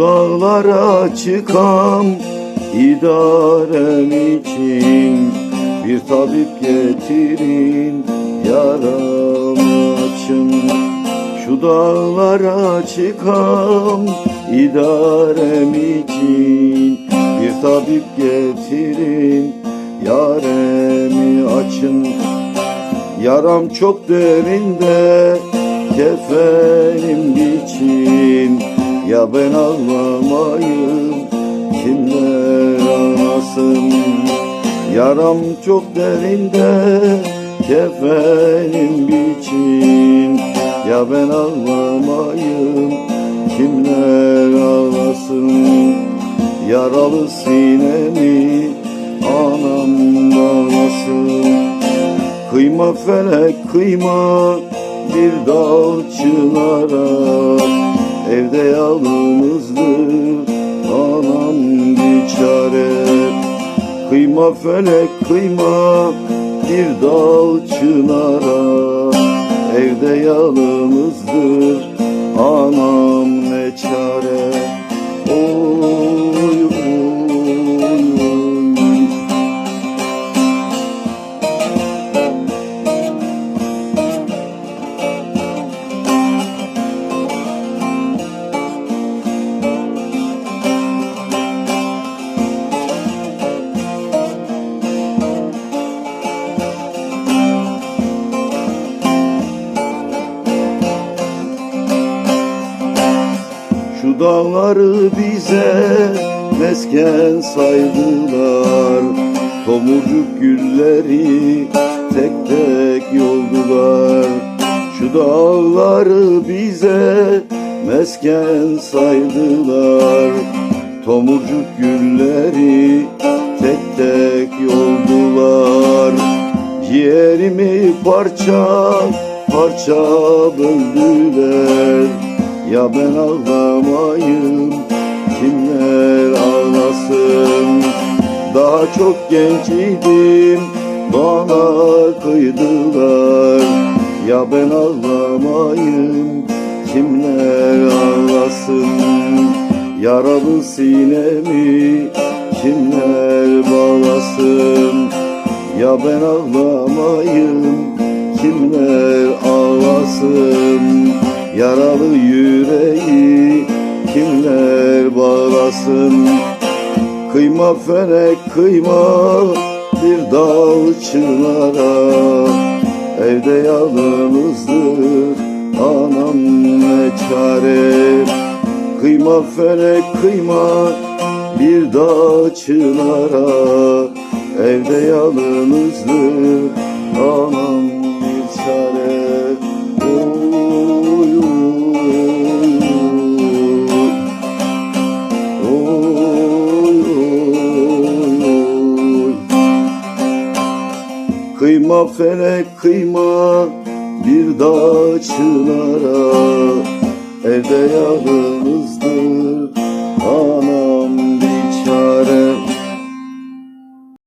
dağlara çıkam idarem için Bir tabip getirin yaramı açın. Şu dağlara çıkam idarem için Bir tabip getirin yaremi açın. Yaram çok derinde kefenim biçin Ya ben ağlamayım kimler ağlasın Yaram çok derinde kefenim biçin Ya ben ağlamayım kimler ağlasın Yaralı sinemi anam bağlasın Kıyma felek kıyma bir dal çınara Evde yalnızdır anam biçare Kıyma felek kıyma bir dal çınara. Evde yalnızdır anam dağları bize mesken saydılar. Tomurcuk gülleri tek tek yoldular. Şu dağları bize mesken saydılar. Tomurcuk gülleri tek tek yoldular. Ciğerimi parça parça böldüler Ya ben ağlamayım kimler ağlasın? Daha çok genç idim bana kıydılar. Ya ben ağlamayım kimler ağlasın? Yaralı sinemi kimler bağlasın? Ya ben ağlamayım Yaralı yüreği kimler bağlasın? Kıyma felek kıyma bir dal çınara Evde yalnızdır anam ne çare? Kıyma felek kıyma bir dağ çınara Evde yalnızdır anam bir çare Kıyma felek kıyma bir dağ çınara. Evde yalnız